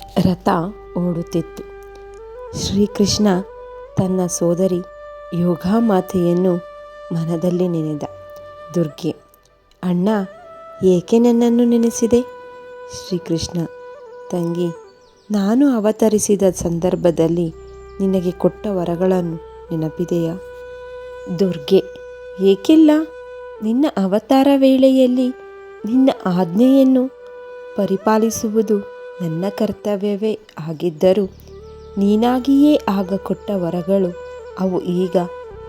ರಥ ಓಡುತ್ತಿತ್ತು. ಶ್ರೀಕೃಷ್ಣ ತನ್ನ ಸೋದರಿ ಯೋಗಾಮಾತೆಯನ್ನು ಮನದಲ್ಲಿ ನೆನೆದ. ದುರ್ಗೆ, ಅಣ್ಣ ಏಕೆ ನನ್ನನ್ನು ನೆನೆಸಿದೆ? ಶ್ರೀಕೃಷ್ಣ, ತಂಗಿ, ನಾನು ಅವತರಿಸಿದ ಸಂದರ್ಭದಲ್ಲಿ ನಿನಗೆ ಕೊಟ್ಟ ವರಗಳನ್ನು ನೆನಪಿದೆಯಾ? ದುರ್ಗೆ, ಏಕಿಲ್ಲ? ನಿನ್ನ ಅವತಾರ ವೇಳೆಯಲ್ಲಿ ನಿನ್ನ ಆಜ್ಞೆಯನ್ನು ಪರಿಪಾಲಿಸುವುದು ನನ್ನ ಕರ್ತವ್ಯವೇ ಆಗಿದ್ದರೂ ನೀನಾಗಿಯೇ ಆಗ ಕೊಟ್ಟ ವರಗಳು ಅವು ಈಗ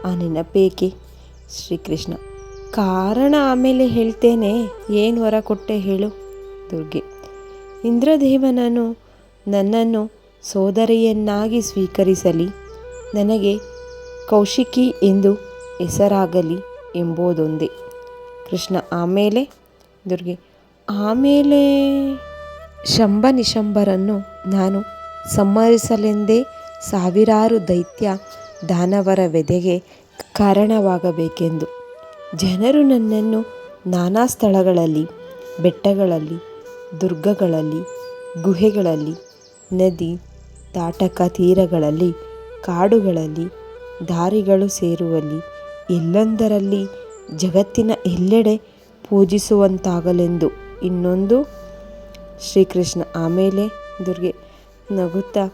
ಆ ನೆನಪೇಕೆ? ಶ್ರೀಕೃಷ್ಣ. ಕಾರಣ ಆಮೇಲೆ ಹೇಳ್ತೇನೆ, ಏನು ವರ ಕೊಟ್ಟೆ ಹೇಳು? ದುರ್ಗೆ. ಇಂದ್ರದೇವನನು ನನ್ನನ್ನು ಸೋದರಿಯನ್ನಾಗಿ ಸ್ವೀಕರಿಸಲಿ, ನನಗೆ ಕೌಶಿಕಿ ಎಂದು ಹೆಸರಾಗಲಿ ಎಂಬುದೊಂದೇ. ಕೃಷ್ಣ, ಆಮೇಲೆ? ದುರ್ಗೆ. ಆಮೇಲೆ? ಶಂಭ ನಿಶಂಬರನ್ನು ನಾನು ಸಂಹರಿಸಲೆಂದೇ ಸಾವಿರಾರು ದೈತ್ಯ ದಾನವರ ವ್ಯಧೆಗೆ ಕಾರಣವಾಗಬೇಕೆಂದು. ಜನರು ನನ್ನನ್ನು ನಾನಾ ಸ್ಥಳಗಳಲ್ಲಿ, ಬೆಟ್ಟಗಳಲ್ಲಿ, ದುರ್ಗಗಳಲ್ಲಿ, ಗುಹೆಗಳಲ್ಲಿ, ನದಿ, ತಾಟಕ ತೀರಗಳಲ್ಲಿ, ಕಾಡುಗಳಲ್ಲಿ, ದಾರಿಗಳು ಸೇರುವಲ್ಲಿ, ಎಲ್ಲೊಂದರಲ್ಲಿ, ಜಗತ್ತಿನ ಎಲ್ಲೆಡೆ ಪೂಜಿಸುವಂತಾಗಲೆಂದು ಇನ್ನೊಂದು ಶ್ರೀಕೃಷ್ಣ ಆಮೇಲೆ ದುರ್ಗೆ ನಗುತ್ತಾ,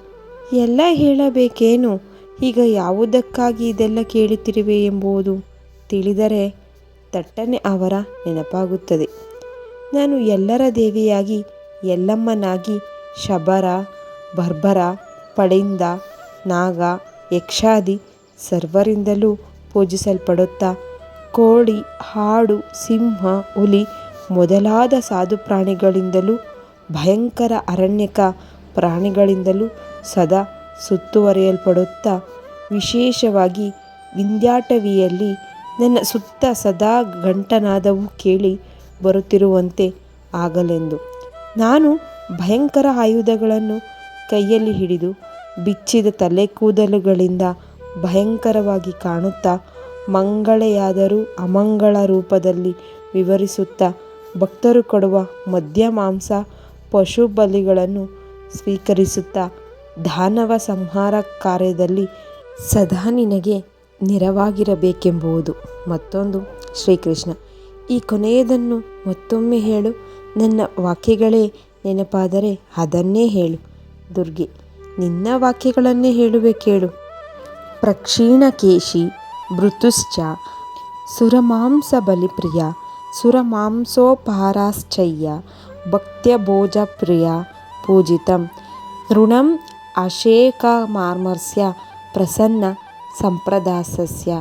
ಎಲ್ಲ ಹೇಳಬೇಕೇನು? ಈಗ ಯಾವುದಕ್ಕಾಗಿ ಇದೆಲ್ಲ ಕೇಳುತ್ತಿರುವೆ ಎಂಬುದು ತಿಳಿದರೆ ತಟ್ಟನೆ ಅವರ ನೆನಪಾಗುತ್ತದೆ. ನಾನು ಎಲ್ಲರ ದೇವಿಯಾಗಿ, ಎಲ್ಲಮ್ಮನಾಗಿ, ಶಬರ, ಬರ್ಬರ, ಪಡೆಯಿಂದ, ನಾಗ, ಯಕ್ಷಾದಿ ಸರ್ವರಿಂದಲೂ ಪೂಜಿಸಲ್ಪಡುತ್ತಾ ಕೋಳಿ ಹಾಡು, ಸಿಂಹ, ಹುಲಿ ಮೊದಲಾದ ಸಾಧು ಪ್ರಾಣಿಗಳಿಂದಲೂ ಭಯಂಕರ ಅರಣ್ಯಕ ಪ್ರಾಣಿಗಳಿಂದಲೂ ಸದಾ ಸುತ್ತುವರಿಯಲ್ಪಡುತ್ತಾ, ವಿಶೇಷವಾಗಿ ವಿಂಧ್ಯಾಟವಿಯಲ್ಲಿ ನನ್ನ ಸುತ್ತ ಸದಾ ಗಂಟನಾದವು ಕೇಳಿ ಬರುತ್ತಿರುವಂತೆ ಆಗಲೆಂದು. ನಾನು ಭಯಂಕರ ಆಯುಧಗಳನ್ನು ಕೈಯಲ್ಲಿ ಹಿಡಿದು ಬಿಚ್ಚಿದ ತಲೆ ಕೂದಲುಗಳಿಂದ ಭಯಂಕರವಾಗಿ ಕಾಣುತ್ತಾ, ಮಂಗಳೆಯಾದರೂ ಅಮಂಗಳ ರೂಪದಲ್ಲಿ ವಿವರಿಸುತ್ತಾ, ಭಕ್ತರು ಕೊಡುವ ಮದ್ಯ ಮಾಂಸ ಪಶು ಬಲಿಗಳನ್ನು ಸ್ವೀಕರಿಸುತ್ತಾ ದಾನವ ಸಂಹಾರ ಕಾರ್ಯದಲ್ಲಿ ಸದಾ ನಿನಗೆ ನೆರವಾಗಿರಬೇಕೆಂಬುವುದು. ಮತ್ತೊಂದು, ಶ್ರೀಕೃಷ್ಣ, ಈ ಕೊನೆಯದನ್ನು ಮತ್ತೊಮ್ಮೆ ಹೇಳು. ನನ್ನ ವಾಕ್ಯಗಳೇ ನೆನಪಾದರೆ ಅದನ್ನೇ ಹೇಳು. ದುರ್ಗೆ, ನಿನ್ನ ವಾಕ್ಯಗಳನ್ನೇ ಹೇಳುವೆ ಕೇಳು. ಪ್ರಕ್ಷೀಣಕೇಶಿ ಭೃತುಶ್ಚ ಸುರಮಾಂಸ ಬಲಿಪ್ರಿಯ, ಸುರಮಾಂಸೋಪಹಾರಾಶ್ಚಯ್ಯ ಭಕ್ತ್ಯಭೋಜಪ್ರಿಯ ಪೂಜಿತಂ. ಋಣಂ ಅಶೇಕಮಾರ್ಮರ್ಸ್ಯ ಪ್ರಸನ್ನ ಸಂಪ್ರದಾಸಸ್ಯ.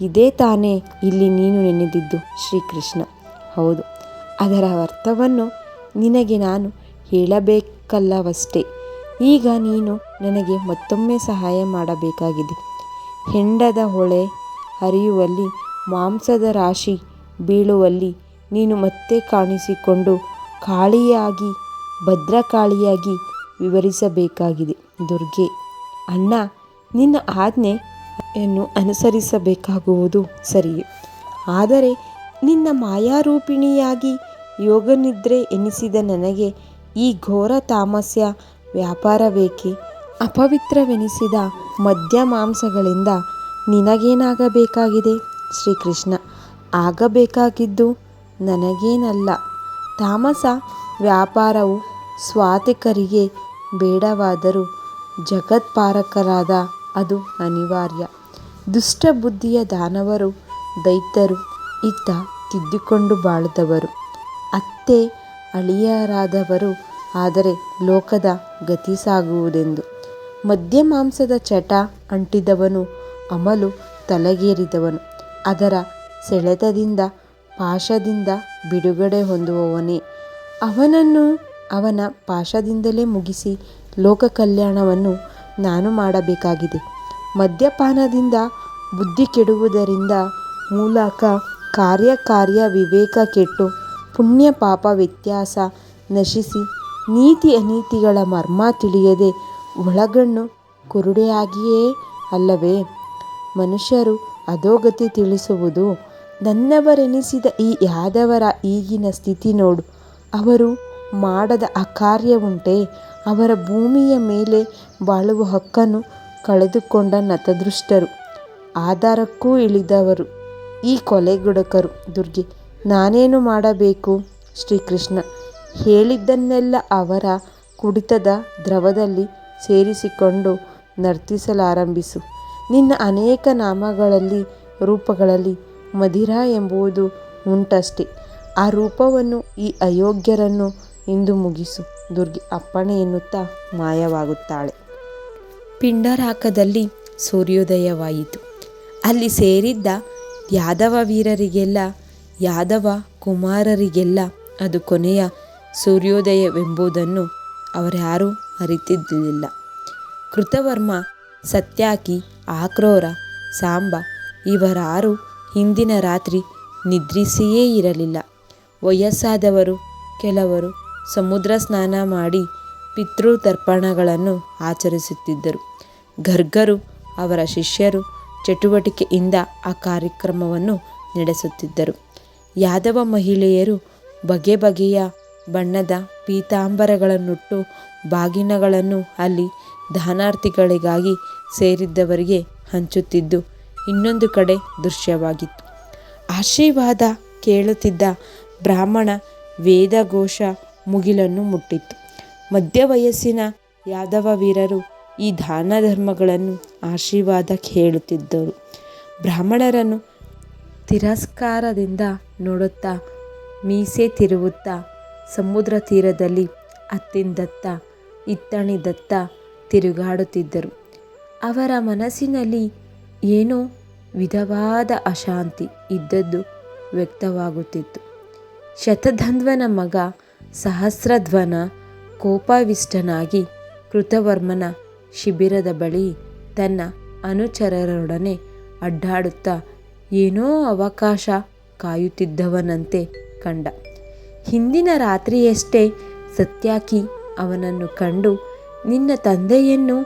ಇದೇ ತಾನೇ ಇಲ್ಲಿ ನೀನು ನೆನೆದಿದ್ದು ಶ್ರೀಕೃಷ್ಣ. ಹೌದು, ಅದರ ಅರ್ಥವನ್ನು ನಿನಗೆ ನಾನು ಹೇಳಬೇಕಲ್ಲವಷ್ಟೇ. ಈಗ ನೀನು ನನಗೆ ಮತ್ತೊಮ್ಮೆ ಸಹಾಯ ಮಾಡಬೇಕಾಗಿದೆ. ಹೆಂಡದ ಹೊಳೆ ಹರಿಯುವಲ್ಲಿ, ಮಾಂಸದ ರಾಶಿ ಬೀಳುವಲ್ಲಿ ನೀನು ಮತ್ತೆ ಕಾಣಿಸಿಕೊಂಡು ಕಾಳಿಯಾಗಿ ಭದ್ರಕಾಳಿಯಾಗಿ ವಿವರಿಸಬೇಕಾಗಿದೆ. ದುರ್ಗೆ, ಅಣ್ಣ, ನಿನ್ನ ಆಜ್ಞೆಯನ್ನು ಅನುಸರಿಸಬೇಕಾಗುವುದು ಸರಿಯೇ. ಆದರೆ ನಿನ್ನ ಮಾಯಾರೂಪಿಣಿಯಾಗಿ ಯೋಗನಿದ್ರೆ ಎನಿಸಿದ ನನಗೆ ಈ ಘೋರ ತಾಮಸ್ಯ ವ್ಯಾಪಾರವೇಕೆ? ಅಪವಿತ್ರವೆನಿಸಿದ ಮದ್ಯ ಮಾಂಸಗಳಿಂದ ನಿನಗೇನಾಗಬೇಕಾಗಿದೆ? ಶ್ರೀಕೃಷ್ಣ, ಆಗಬೇಕಾಗಿದ್ದು ನನಗೇನಲ್ಲ. ತಾಮಸ ವ್ಯಾಪಾರವು ಸ್ವಾತಿಕರಿಗೆ ಬೇಡವಾದರೂ ಜಗತ್ಪಾರಕರಾದ ಅದು ಅನಿವಾರ್ಯ. ದುಷ್ಟಬುದ್ಧಿಯ ದಾನವರು, ದೈತ್ಯರು ಇತ್ತ ತಿದ್ದಿಕೊಂಡು ಬಾಳಿದವರು ಅತ್ತೆ ಅಳಿಯರಾದವರು ಆದರೆ ಲೋಕದ ಗತಿ ಸಾಗುವುದೆಂದು. ಮದ್ಯ ಮಾಂಸದ ಚಟ ಅಂಟಿದವನು ಅಮಲು ತಲೆಗೇರಿದವನು. ಅದರ ಸೆಳೆತದಿಂದ, ಪಾಶದಿಂದ ಬಿಡುಗಡೆ ಹೊಂದುವವನೇ. ಅವನನ್ನು ಅವನ ಪಾಶದಿಂದಲೇ ಮುಗಿಸಿ ಲೋಕ ಕಲ್ಯಾಣವನ್ನು ನಾನು ಮಾಡಬೇಕಾಗಿದೆ. ಮದ್ಯಪಾನದಿಂದ ಬುದ್ಧಿ ಕೆಡುವುದರಿಂದ ಮೂಲಕ ಕಾರ್ಯಕಾರ್ಯ ವಿವೇಕ ಕೆಟ್ಟು ಪುಣ್ಯ ಪಾಪ ವ್ಯತ್ಯಾಸ ನಶಿಸಿ ನೀತಿ ಅನೀತಿಗಳ ಮರ್ಮ ತಿಳಿಯದೆ ಒಳಗಣ್ಣು ಕುರುಡೆಯಾಗಿಯೇ ಅಲ್ಲವೇ? ಮನುಷ್ಯರು ಅಧೋಗತಿ ತಿಳಿಸುವುದು ನನ್ನವರೆನಿಸಿದ ಈ ಯಾದವರ ಈಗಿನ ಸ್ಥಿತಿ ನೋಡು. ಅವರು ಮಾಡದ ಅಕಾರ್ಯವುಂಟೆ. ಅವರ ಭೂಮಿಯ ಮೇಲೆ ಬಾಳುವ ಹಕ್ಕನ್ನು ಕಳೆದುಕೊಂಡ ನತದೃಷ್ಟರು. ಆಧಾರಕ್ಕೂ ಇಳಿದವರು. ಈ ಕೊಲೆಗುಡಕರು. ದುರ್ಗೆ, ನಾನೇನು ಮಾಡಬೇಕು? ಶ್ರೀಕೃಷ್ಣ, ಹೇಳಿದ್ದನ್ನೆಲ್ಲ ಅವರ ಕುಡಿತದ ದ್ರವದಲ್ಲಿ ಸೇರಿಸಿಕೊಂಡು ನರ್ತಿಸಲಾರಂಭಿಸು. ನಿನ್ನ ಅನೇಕ ನಾಮಗಳಲ್ಲಿ, ರೂಪಗಳಲ್ಲಿ ಮಧಿರ ಎಂಬುದು ಉಂಟಷ್ಟೆ. ಆ ರೂಪವನ್ನು ಈ ಅಯೋಗ್ಯರನ್ನು ಇಂದು ಮುಗಿಸು. ದುರ್ಗೆ ಅಪ್ಪಣೆ ಎನ್ನುತ್ತಾ ಮಾಯವಾಗುತ್ತಾಳೆ. ಪಿಂಡರಾಕದಲ್ಲಿ ಸೂರ್ಯೋದಯವಾಯಿತು. ಅಲ್ಲಿ ಸೇರಿದ್ದ ಯಾದವ ವೀರರಿಗೆಲ್ಲ, ಯಾದವ ಕುಮಾರರಿಗೆಲ್ಲ ಅದು ಕೊನೆಯ ಸೂರ್ಯೋದಯವೆಂಬುದನ್ನು ಅವರ್ಯಾರೂ ಅರಿತಿದ್ದಿಲ್ಲ. ಕೃತವರ್ಮ, ಸತ್ಯಾಕಿ, ಆಕ್ರೋರ, ಸಾಂಬ ಇವರಾರು ಹಿಂದಿನ ರಾತ್ರಿ ನಿದ್ರಿಸಿಯೇ ಇರಲಿಲ್ಲ. ವಯಸ್ಸಾದವರು, ಕೆಲವರು ಸಮುದ್ರ ಸ್ನಾನ ಮಾಡಿ ಪಿತೃತರ್ಪಣಗಳನ್ನು ಆಚರಿಸುತ್ತಿದ್ದರು. ಗರ್ಗರು ಅವರ ಶಿಷ್ಯರು ಚಟುವಟಿಕೆಯಿಂದ ಆ ಕಾರ್ಯಕ್ರಮವನ್ನು ನಡೆಸುತ್ತಿದ್ದರು. ಯಾದವ ಮಹಿಳೆಯರು ಬಗೆ ಬಗೆಯ ಬಣ್ಣದ ಪೀತಾಂಬರಗಳನ್ನುಟ್ಟು ಬಾಗಿನಗಳನ್ನು ಅಲ್ಲಿ ದಾನಾರ್ಥಿಗಳಿಗಾಗಿ ಸೇರಿದ್ದವರಿಗೆ ಹಂಚುತ್ತಿದ್ದು ಇನ್ನೊಂದು ಕಡೆ ದೃಶ್ಯವಾಗಿತ್ತು. ಆಶೀರ್ವಾದ ಕೇಳುತ್ತಿದ್ದ ಬ್ರಾಹ್ಮಣ ವೇದಘೋಷ ಮುಗಿಲನ್ನು ಮುಟ್ಟಿತ್ತು. ಮಧ್ಯ ವಯಸ್ಸಿನ ಯಾದವ ವೀರರು ಈ ದಾನ ಧರ್ಮಗಳನ್ನು ಆಶೀರ್ವಾದ ಕೇಳುತ್ತಿದ್ದರು. ಬ್ರಾಹ್ಮಣರನ್ನು ತಿರಸ್ಕಾರದಿಂದ ನೋಡುತ್ತಾ ಮೀಸೆ ತಿರುವುತ್ತಾ ಸಮುದ್ರ ತೀರದಲ್ಲಿ ಅತ್ತಿಂದತ್ತ ಇತ್ತಣಿದತ್ತ ತಿರುಗಾಡುತ್ತಿದ್ದರು. ಅವರ ಮನಸ್ಸಿನಲ್ಲಿ ಏನೋ ವಿಧವಾದ ಅಶಾಂತಿ ಇದ್ದದ್ದು ವ್ಯಕ್ತವಾಗುತ್ತಿತ್ತು. ಶತಧನ್ವನ ಮಗ ಸಹಸ್ರಧ್ವನ ಕೋಪಾವಿಷ್ಟನಾಗಿ ಕೃತವರ್ಮನ ಶಿಬಿರದ ಬಳಿ ತನ್ನ ಅನುಚರರೊಡನೆ ಅಡ್ಡಾಡುತ್ತಾ ಏನೋ ಅವಕಾಶ ಕಾಯುತ್ತಿದ್ದವನಂತೆ ಕಂಡ. ಹಿಂದಿನ ರಾತ್ರಿಯಷ್ಟೇ ಸತ್ಯಾಕಿ ಅವನನ್ನು ಕಂಡು, ನಿನ್ನ ತಂದೆಯನ್ನು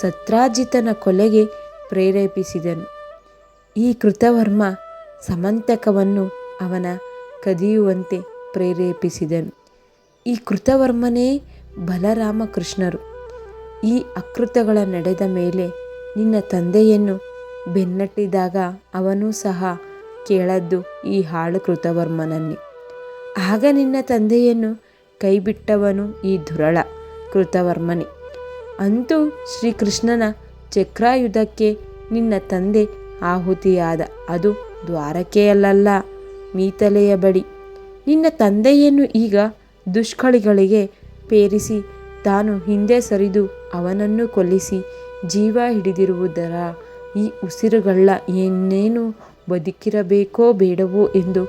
ಸತ್ರಾಜಿತನ ಕೊಲೆಗೆ ಪ್ರೇರೇಪಿಸಿದನು. ಈ ಕೃತವರ್ಮ ಸಮಂತಕವನ್ನು ಅವನ ಕದಿಯುವಂತೆ ಪ್ರೇರೇಪಿಸಿದನು. ಈ ಕೃತವರ್ಮನೇ ಬಲರಾಮಕೃಷ್ಣರು. ಈ ಅಕೃತಗಳ ನಡೆದ ಮೇಲೆ ನಿನ್ನ ತಂದೆಯನ್ನು ಬೆನ್ನಟ್ಟಿದಾಗ ಅವನೂ ಸಹ ಕೇಳದ್ದು ಈ ಹಾಳು ಕೃತವರ್ಮನನ್ನೇ. ಆಗ ನಿನ್ನ ತಂದೆಯನ್ನು ಕೈಬಿಟ್ಟವನು ಈ ದುರಳ ಕೃತವರ್ಮನೇ. ಅಂತೂ ಶ್ರೀಕೃಷ್ಣನ ಚಕ್ರಾಯುಧಕ್ಕೆ ನಿನ್ನ ತಂದೆ ಆಹುತಿಯಾದ. ಅದು ದ್ವಾರಕೆಯಲ್ಲ ಮೀತಲೆಯ ಬಳಿ. ನಿನ್ನ ತಂದೆಯನ್ನು ಈಗ ದುಷ್ಕಳಿಗಳಿಗೆ ಪೇರಿಸಿ, ತಾನು ಹಿಂದೆ ಸರಿದು ಅವನನ್ನು ಕೊಲ್ಲಿಸಿ ಜೀವ ಹಿಡಿದಿರುವುದರ ಈ ಉಸಿರುಗಳ ಏನೇನು ಬದುಕಿರಬೇಕೋ ಬೇಡವೋ ಎಂದು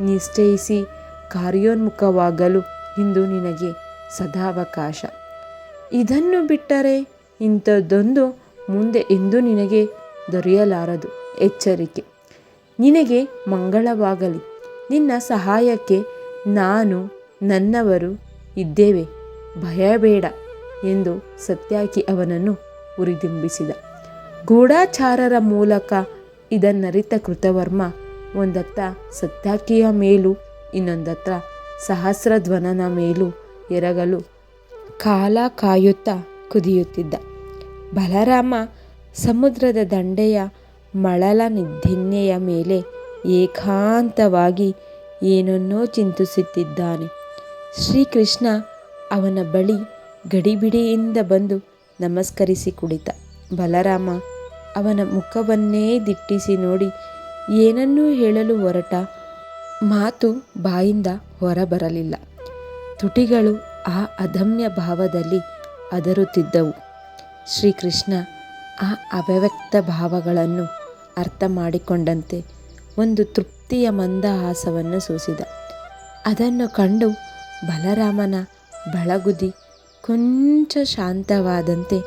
ನಿಶ್ಚಯಿಸಿ ಕಾರ್ಯೋನ್ಮುಖವಾಗಲು ಇಂದು ನಿನಗೆ ಸದಾವಕಾಶ. ಇದನ್ನು ಬಿಟ್ಟರೆ ಇಂಥದ್ದೊಂದು ಮುಂದೆ ಎಂದೂ ನಿನಗೆ ದೊರೆಯಲಾರದು. ಎಚ್ಚರಿಕೆ. ನಿನಗೆ ಮಂಗಳವಾಗಲಿ. ನಿನ್ನ ಸಹಾಯಕ್ಕೆ ನಾನು ನನ್ನವರು ಇದ್ದೇವೆ. ಭಯಬೇಡ ಎಂದು ಸತ್ಯಾಕಿ ಅವನನ್ನು ಉರಿದಿಂಬಿಸಿದ ಗೂಢಾಚಾರರ ಮೂಲಕ ಇದನ್ನರಿತ ಕೃತವರ್ಮ ಒಂದತ್ತ ಸತ್ಯಾಕಿಯ ಮೇಲೂ ಇನ್ನೊಂದತ್ತ ಸಹಸ್ರಧ್ವನನ ಮೇಲೂ ಎರಗಲು ಕಾಲ ಕಾಯುತ್ತಾ ಕುದಿಯುತ್ತಿದ್ದ. ಬಲರಾಮ ಸಮುದ್ರದ ದಂಡೆಯ ಮಳಲ ದಿನ್ನೆಯ ಮೇಲೆ ಏಕಾಂತವಾಗಿ ಏನನ್ನೋ ಚಿಂತಿಸುತ್ತಿದ್ದಾನೆ. ಶ್ರೀಕೃಷ್ಣ ಅವನ ಬಳಿ ಗಡಿಬಿಡಿಯಿಂದ ಬಂದು ನಮಸ್ಕರಿಸಿ ಕುಳಿತ. ಬಲರಾಮ ಅವನ ಮುಖವನ್ನೇ ದಿಟ್ಟಿಸಿ ನೋಡಿ ಏನನ್ನೂ ಹೇಳಲು ಹೊರಟ ಮಾತು ಬಾಯಿಂದ ಹೊರಬರಲಿಲ್ಲ. ತುಟಿಗಳು ಆ ಅದಮ್ಯ ಭಾವದಲ್ಲಿ ಅದರುತ್ತಿದ್ದವು. ಶ್ರೀಕೃಷ್ಣ ಆ ಅವ್ಯಕ್ತ ಭಾವಗಳನ್ನು ಅರ್ಥ ಮಾಡಿಕೊಂಡಂತೆ ಒಂದು ತೃಪ್ತಿಯ ಮಂದಹಾಸವನ್ನು ಸೂಸಿದ. ಅದನ್ನು ಕಂಡು ಬಲರಾಮನ ಬಳಗುದಿ ಕೊಂಚ ಶಾಂತವಾದಂತೆ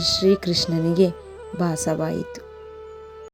ಶ್ರೀಕೃಷ್ಣನಿಗೆ ಭಾಸವಾಯಿತು.